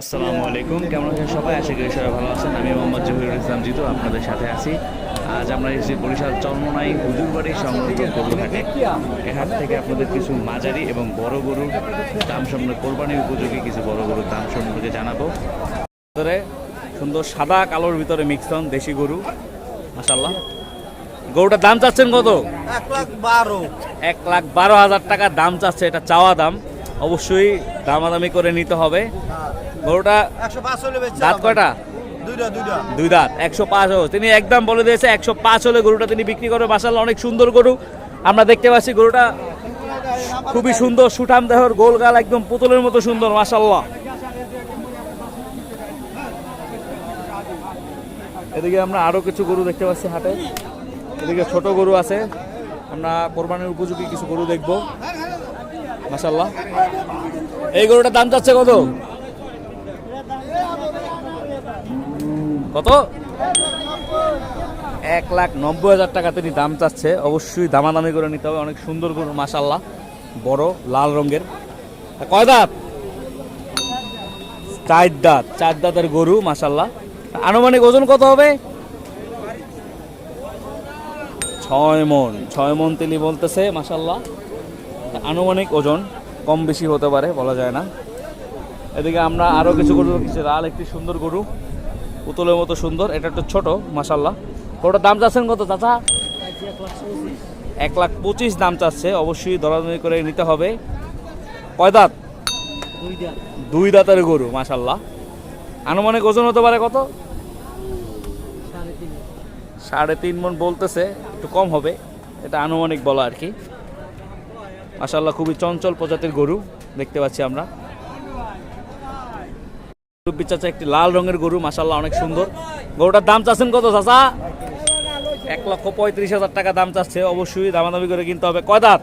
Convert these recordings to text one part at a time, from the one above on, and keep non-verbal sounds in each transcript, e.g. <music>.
আসসালামু আলাইকুম কেমন আছেন সবাই? আশা করি সবাই ভালো আছেন। আমি মোহাম্মদ জহিরুল ইসলাম জিতু আপনাদের সাথে আছি। আজ আমরা এসেছি বরিশাল চন্মনাই হুজুরবাড়ি সংলগ্ন গরুহাটে এ হাট থেকে আপনাদের কিছু মাঝারি এবং বড় গরুর দাম সম্পর্কে কোরবানি উপযোগী কিছু বড় গরুর দাম সম্পর্কে জানাব। ভিতরে সুন্দর সাদা কালোর ভিতরে মিক্সন দেশি গরু। মাসাল্লাহ গরুটার দাম চাচ্ছেন কত? এক লাখ বারো। এক লাখ বারো হাজার টাকা দাম চাচ্ছে এটা চাওয়া দাম। অবশ্যই দামাদামি করে নিতে হবে। গরুটা দাঁত কয়টা? দুই দাঁত একশো পাঁচ তিনি একদম বলে দিয়েছে একশো পাঁচ হলে গরুটা তিনি বিক্রি করে মাসাল্লাহ অনেক সুন্দর গরু। আমরা দেখতে পাচ্ছি গরুটা খুবই সুন্দর সুঠাম দেহর গোল গাল একদম পুতুলের মতো সুন্দর মাসাল্লাহ এদিকে আমরা আরও কিছু গরু দেখতে পাচ্ছি হাটে। এদিকে ছোট গরু আছে। আমরা কোরবানির উপযোগী কিছু গরু দেখব। মাসাল্লাহ এই গরুটার দাম যাচ্ছে কত? কত? এক লাখ নব্বই হাজার টাকা তিনি দাম চাচ্ছে। অবশ্যই দামাদামি করে নিতে হবে। অনেক সুন্দর গরু মাসাল্লাহ বড়, লাল রঙের। কয় দাঁত? চার দাঁত। চার দাঁতের গরু মাসাল্লাহ আনুমানিক ওজন কত হবে? ছয় মন। ছয় মন তিনি বলতেছে মাসাল্লাহ আনুমানিক ওজন কম বেশি হতে পারে, বলা যায় না। এদিকে আমরা আরও কিছু গরু লাল একটি সুন্দর গরু। পুতুলের মতো সুন্দর এটা একটু ছোট মাসাল্লাহ গরুটার দাম চাচ্ছেন কত চাচা? এক লাখ পঁচিশ দাম চাচ্ছে অবশ্যই দরাদরি করে নিতে হবে। কয় দাঁত? দুই দাঁতের গরু মাসাল্লাহ আনুমানিক ওজন হতে পারে কত? সাড়ে তিন মন। বলতেছে একটু কম হবে এটা আনুমানিক বলা আর কি। মাসাল্লাহ খুবই চঞ্চল প্রজাতির গরু দেখতে পাচ্ছি আমরা। চাচা একটি লাল রঙের গরু মাসাল্লাহ অনেক সুন্দর। গরুটার দাম চাচ্ছেন কত চাচা? এক লক্ষ পঁয়ত্রিশ হাজার টাকা দাম চাচ্ছে, অবশ্যই দামাদামি করে কিনতে হবে। কয় দাঁত?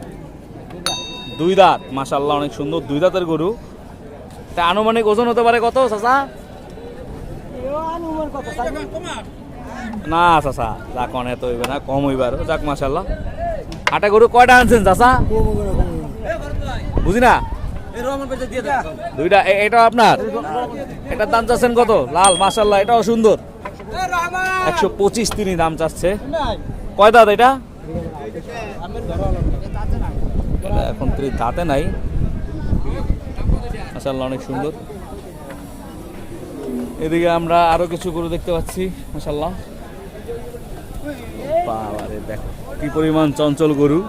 দুই দাঁত মাসাল্লাহ অনেক সুন্দর, দুই দাঁতের গরু। তা আনুমানিক ওজন হতে পারে কত চাচা? না চাচা, যাক অনেক হইবে না, কম হইবার যাক মাসাল্লাহ আটা গরু কয়টা আনছেন চাচা? বুঝি না? দুইটা এ- এটাও আপনার? এটার দাম চাচ্ছেন কত? লাল মাসাল্লাহ এটাও সুন্দর। একশো পঁচিশ তিনি দাম চাচ্ছে। কয় দাঁত এটা? এটা এখন তিনি দাঁতে নাই। মাসাল্লাহ অনেক সুন্দর। এদিকে আমরা আরও কিছু গরু দেখতে পাচ্ছি মাসাল্লাহ বাবারে দেখো কি পরিমাণ চঞ্চল গরু।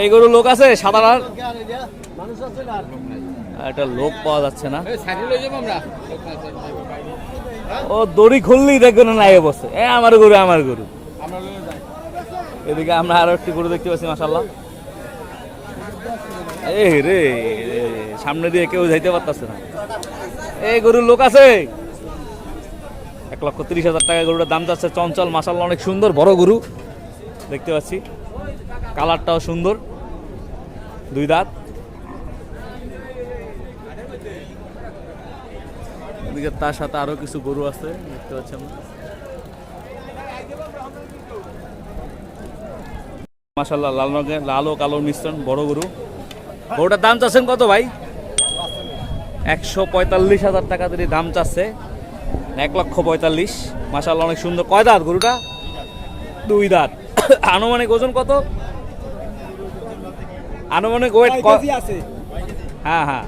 এই গরু লোক আছে মানুষ একটা লোক পাওয়া যাচ্ছে না। ও দড়ি খুললেই দেখবেন না নাই বসে এ আমার গরু আমার গরু। এদিকে আমরা আরও একটি গরু দেখতে পাচ্ছি মাসাল্লাহ এ রে রে, সামনে দিয়ে কেউ যাইতে পারতেছে না। এই গরুর লোক আছে। এক লক্ষ তিরিশ হাজার টাকা গরুটার দাম যাচ্ছে চঞ্চল মাসাল্লাহ অনেক সুন্দর বড় গরু। দেখতে পাচ্ছি। কালারটাও সুন্দর। দুই দাঁত। এদিকে তার সাথে আরও কিছু গরু আছে, দেখতে পাচ্ছি মাসাল্লাহ লাল রঙের লাল ও কালো মিশ্রণ, বড় গরু। গরুটার দাম চাচ্ছেন কত ভাই? একশো পঁয়তাল্লিশ হাজার টাকা যদি দাম চাচ্ছে। এক লক্ষ পঁয়তাল্লিশ। মাসাল্লাহ অনেক সুন্দর। কয় দাঁত গরুটা? দুই দাঁত। <coughs> আনুমানিক ওজন কত? আনুমানিক ওয়েট আছে? হ্যাঁ হ্যাঁ।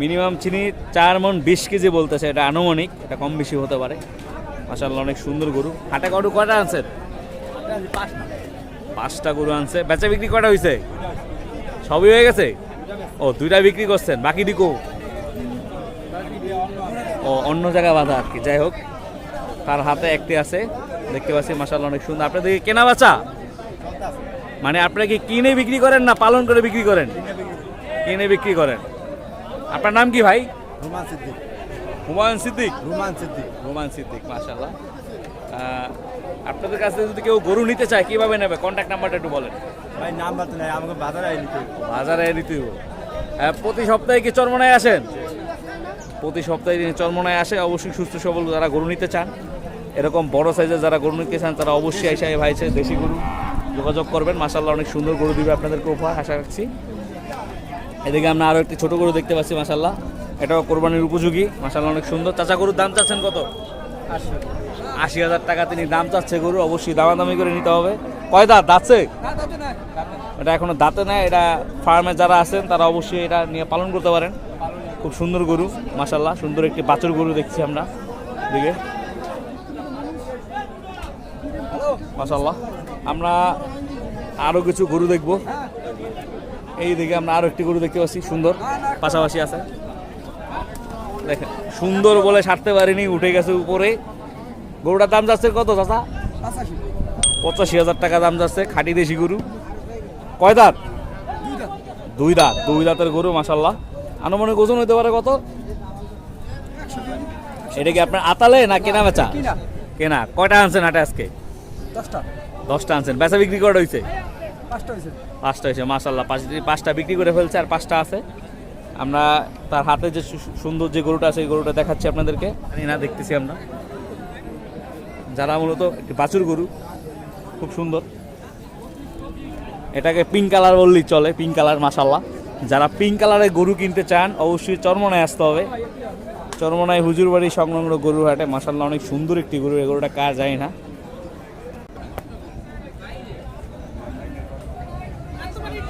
মিনিমাম চিনি চার মন বিশ কেজি বলতেছে এটা আনুমানিক এটা কম বেশি হতে পারে। মাসাল্লাহ অনেক সুন্দর গরু। হাটে গরু কটা আনছে? পাঁচটা গরু আনছে। বেচা বিক্রি কটা হয়েছে সবই হয়ে গেছে? ও দুইটা বিক্রি করছেন বাকি দিকো ও অন্য জায়গায় বাধা আর কি যাই হোক। তার হাতে একটি আছে দেখতে পাচ্ছি মাসাল্লাহ অনেক সুন্দর। আপনাদের কেনা বেচা? মানে আপনারা কি কিনে বিক্রি করেন না পালন করে বিক্রি করেন? কিনে বিক্রি করেন। আপনার নাম কি ভাই? রুমান সিদ্দিক। হুমায়ুন সিদ্দিক? রুমান সিদ্দিক। রোমান সিদ্দিক মাশাল্লাহ আপনাদের কাছে যদি কেউ গরু নিতে চায় কীভাবে নেবে? কন্ট্যাক্ট নাম্বারটা একটু বলেন। ভাই নাম্বার তো নাই আমাকে বাজারে নিতে বাজারে। আহ, প্রতি সপ্তাহে কি চরমনায় আসেন? প্রতি সপ্তাহে তিনি চরমনায় আসে অবশ্যই সুস্থ সবল যারা গরু নিতে চান এরকম বড় সাইজের যারা গরু নিতে চান তারা অবশ্যই এসে ভাইছে দেশি গরু। যোগাযোগ করবেন। মাসাল্লাহ অনেক সুন্দর গরু দিবে আপনাদেরকে উপহার, আশা রাখছি। এদিকে আমরা আরও একটি ছোট গরু দেখতে পাচ্ছি মাসাল্লাহ এটাও কোরবানির উপযোগী মাসাল্লাহ অনেক সুন্দর। চাচা, গরুর দাম চাচ্ছেন কত? আশি হাজার টাকা তিনি দাম চাচ্ছে গরু অবশ্যই দামাদামি করে নিতে হবে। কয় দাঁত? দাঁতছে? এটা এখনও দাঁতে নেয় এটা ফার্মে যারা আছেন, তারা অবশ্যই এটা নিয়ে পালন করতে পারেন। খুব সুন্দর গরু মাসাল্লাহ সুন্দর একটি বাছুর গরু দেখছি আমরা। দিকে মাসাল্লাহ আমরা আরও কিছু গরু দেখব। এই দিকে আমরা আরও একটি গরু দেখতে পাচ্ছি সুন্দর। পাশাপাশি আছে। দেখেন সুন্দর বলে সারতে পারিনি উঠে গেছে উপরে। গরুটার দাম যাচ্ছে কত চাচা? পঁচাশি হাজার টাকা দাম যাচ্ছে খাঁটি দেশি গরু। কয় দাঁত? দুই দাঁত। দুই দাঁতের গরু মাসাল্লাহ আনুমানিক ওজন হতে পারে কত? এটা কি আপনার আতালে না কেনা বেচা? কেনা। কয়টা আনছেন হাটে আজকে? দশটা। দশটা আনছেন। বেচা বিক্রি করা হয়েছে পাঁচটা হয়েছে মাসাল্লাহ পাঁচ পাঁচটা বিক্রি করে ফেলছে আর পাঁচটা আছে। আমরা তার হাতে যে সুন্দর যে গরুটা আছে এই গরুটা দেখাচ্ছি আপনাদেরকে। না দেখতেছি আমরা। যারা মূলত একটি বাছুর গরু খুব সুন্দর। এটাকে পিঙ্ক কালার বললেই চলে পিঙ্ক কালার মাসাল্লাহ যারা পিঙ্ক কালারের গরু কিনতে চান অবশ্যই চরমনায় আসতে হবে। চরমনায় হুজুর বাড়ি সংলগ্ন গরুর হাটে মাসাল্লাহ অনেক সুন্দর একটি গরু। এই গরুটা কার যায় না।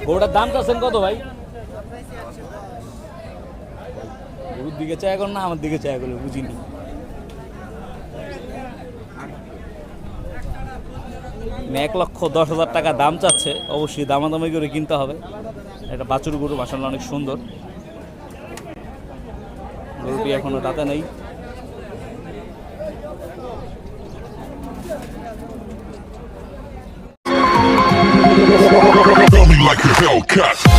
গরুটার দাম চাচ্ছেন কত ভাই? গরুর দিকে চাই এখন না, আমার দিকে চাই এখন বুঝিনি। মানে এক লক্ষ দশ হাজার টাকা দাম চাচ্ছে, অবশ্যই দামাদামি করে কিনতে হবে। এটা বাছুর গরু মাসাল্লাহ অনেক সুন্দর। গরুটি এখনও দাঁতে নেই। Like a Hellcat.